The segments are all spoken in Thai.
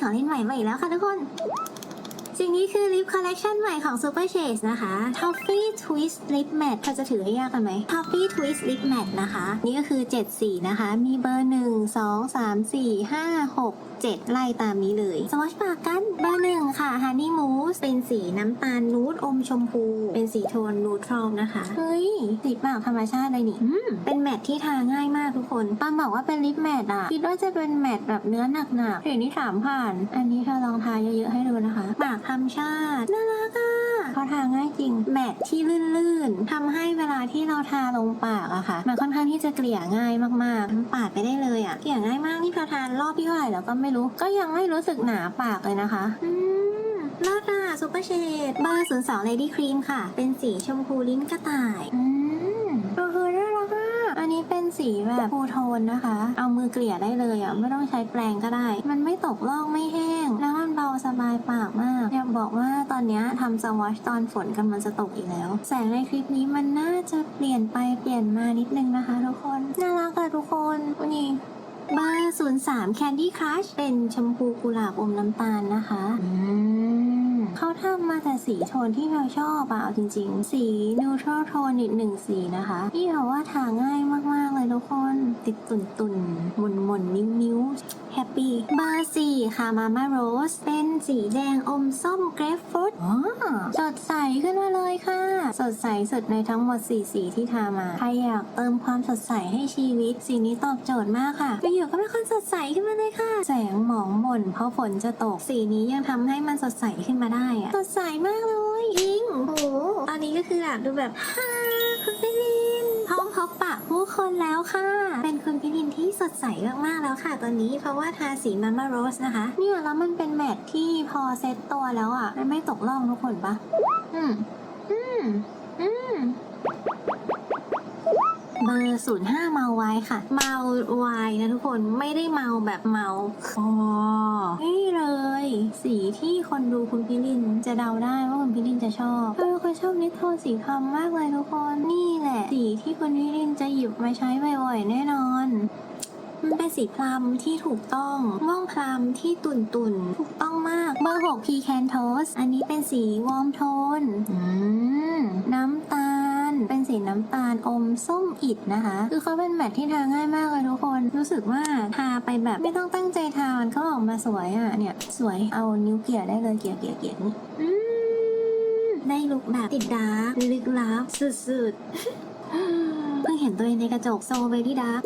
ของเล่นใหม่มาอีกแล้วค่ะทุกคน สิ่งนี้คือลิปคอลเลกชันใหม่ของ Super Chase นะคะ Toffee Twist Lip Matte เขาจะถือให้ยากกันไหม Toffee Twist Lip Matte นะคะ นี่ก็คือ 7 สีนะคะ มีเบอร์ 1 2 3 4 5 6 7 ไล่ตามนี้เลย สวอชปากกันเบอร์หนึ่งค่ะ Honey Mousse เป็นสีน้ำตาลนูดอมชมพู เป็นสีโทนนูทรัลนะคะ เฮ้ยสีปากธรรมชาติเลยนี่เป็นแมทที่ทาง่ายมากทุกคนปามบอกว่าเป็นลิปแมทอะคิดว่าจะเป็นแมทแบบเนื้อหนักๆเห็นนี่ถามผ่าน อันนี้เธอลองทาเยอะๆให้ดูนะคะปากรรมชาติน่ารักอะเขาทาง่ายจริง แมทที่ลื่นๆทำให้เวลาที่เราทาลงปากอะค่ะ มันค่อนข้างที่จะเกลี่ยง่ายมากๆทั้งปาดไปได้เลยอะเกลี่ยง่ายมากนี่เราทานรอบที่เท่าไหร่แล้วก็ไม่รู้ ก็ยังไม่รู้สึกหนาปากเลยนะคะ อืมเลิศอะซุปเปอร์เชดเบอร์ศูนย์สองเลดี้ครีมค่ะ เป็นสีชมพูลิ้นกระต่ายอืมก็คือน่ารักอะอันนี้เป็นสีแบบฟูโทนนะคะ เอามือเกลี่ยได้เลยอะไม่ต้องใช้แปรงก็ได้ มันไม่ตกลอกไม่แห้ง แล้วมันเบาสบายปากมากอยาก บอกว่าตอนนี้ทำสวอชตอนฝนกำลังจะตกอีกแล้ว แสงในคลิปนี้มันน่าจะเปลี่ยนไปเปลี่ยนมานิดนึงนะคะทุกคน น่ารักอะทุกคนนี่เบอร์03 Candy Crush เป็นชมพูกุหลาบอมน้ำตาลนะคะ อืม เขาทำมาแต่สีโทนที่เราชอบอะเอาจริง ๆ สี neutral tone อีกหนึ่งสีนะคะ ที่เขาว่าทาง่ายมากๆเลยทุกคน ติดตุ่นตุ่นๆหมุนหมุนนิ้วนิ้วแฮปปี้เบอร์4ค่ะ Mama Rose เป็นสีแดงอมส้ม grapefruit อ๋อสดใสขึ้นมาเลยค่ะ สดใสสุดในทั้งหมด4สีที่ทามา ใครอยากเติมความสดใสให้ชีวิต สีนี้ตอบโจทย์มากค่ะอยู่ๆก็เป็นคนสดใสขึ้นมาเลยค่ะ แสงหมองหม่นเพราะฝนจะตกสีนี้ยังทำให้มันสดใสขึ้นมาได้อะสดใสมากเลยจริงโอ้โหตอนนี้ก็คือแบบดูแบบฮ่าคุณพี่ลินพร้อมพบปะผู้คนแล้วค่ะ เป็นคุณพี่ลินที่สดใสมากๆแล้วค่ะตอนนี้เพราะว่าทาสีมาม่าโรสนะคะเนี่ยแล้วมันเป็นแมทที่พอเซ็ตตัวแล้วอะมันไม่ตกล่องทุกคนปะอืมอืมอืม เบอร์ศูนย์ห้าเมาไว้ค่ะ เมาไวน์นะทุกคนไม่ได้เมาแบบเมาคอนี่เลย สีที่คนดูคุณพิลินจะเดาได้ว่าคุณพิลินจะชอบเออเขาชอบนิดโทนสีคำมากเลยทุกคนนี่แหละ สีที่คุณพิลินจะหยิบมาใช้บ่อยๆแน่นอนมันเป็นสีพลัมที่ถูกต้อง ม่วงพลัมที่ตุ่นตุ่นๆถูกต้องมาก เบอร์6 p c a n t o s อันนี้เป็นสีวอร์มโทนอืมน้ำตาล เป็นสีน้ำตาลอมส้มอิดนะคะ คือเขาเป็นแมทที่ทาง่ายมากเลยทุกคน รู้สึกว่าทาไปแบบไม่ต้องตั้งใจทามันก็ออกมาสวยอะเนี่ยสวยเอานิ้วเกี่ยได้เลยเกี่ยเกี่ยเกี่ยนี่อืมได้ลุกแบบติดดาร์กลึกลับสุดๆเพิ่งเห็นตัวเองในกระจกโซเวดี้ดาร์ก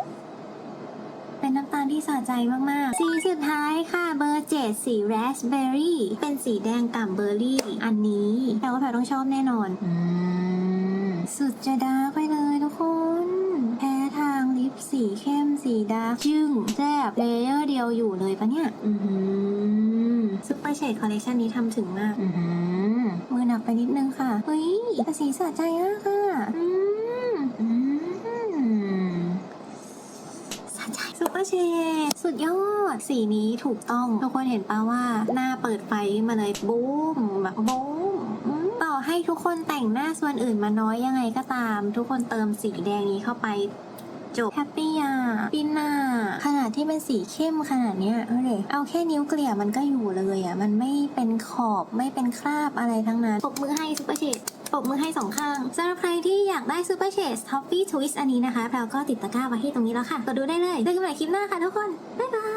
เป็นน้ำตาลที่สะใจมาก ๆ สีสุดท้ายค่ะเบอร์เจ็ดสีราสเบอร์รี่ เป็นสีแดงก่ำเบอร์รี่ อันนี้แปลว่าแพรต้องชอบแน่นอน อืม สุดจะดาร์กไปเลยทุกคน แพ้ทางลิปสีเข้มสีดาร์กจึ้งแซบเลเยอร์เดียวอยู่เลยปะเนี่ย อืมซุปเปอร์เชดคอลเลคชันนี้ทำถึงมาก อืมมือหนักไปนิดนึงค่ะ เฮ้ยแต่สีสะใจมากค่ะ อืมอืมสะใจซุปเปอร์เชดสุดยอด สีนี้ถูกต้อง ทุกคนเห็นปะว่าหน้าเปิดไฟมาเลยบูมแบบบูม ให้ทุกคนแต่งหน้าส่วนอื่นมาน้อยยังไงก็ตาม ทุกคนเติมสีแดงนี้เข้าไปจบแฮปปี้อะปินน่ะขนาดที่เป็นสีเข้มขนาดเนี้ยเอาเลยเอาแค่นิ้วเกลี่ยมันก็อยู่เลยอะ มันไม่เป็นขอบไม่เป็นคราบอะไรทั้งนั้นปบมือให้ซุปเปอร์เชดปบมือให้สองข้างสำหรับใครที่อยากได้ซุปเปอร์เชดท็อฟฟี่ทวิสอันนี้นะคะเราก็ติดตะกร้าไว้ที่ตรงนี้แล้วค่ะกดดูได้เลยเจอกันใหม่คลิปหน้าค่ะทุกคน บ๊ายบาย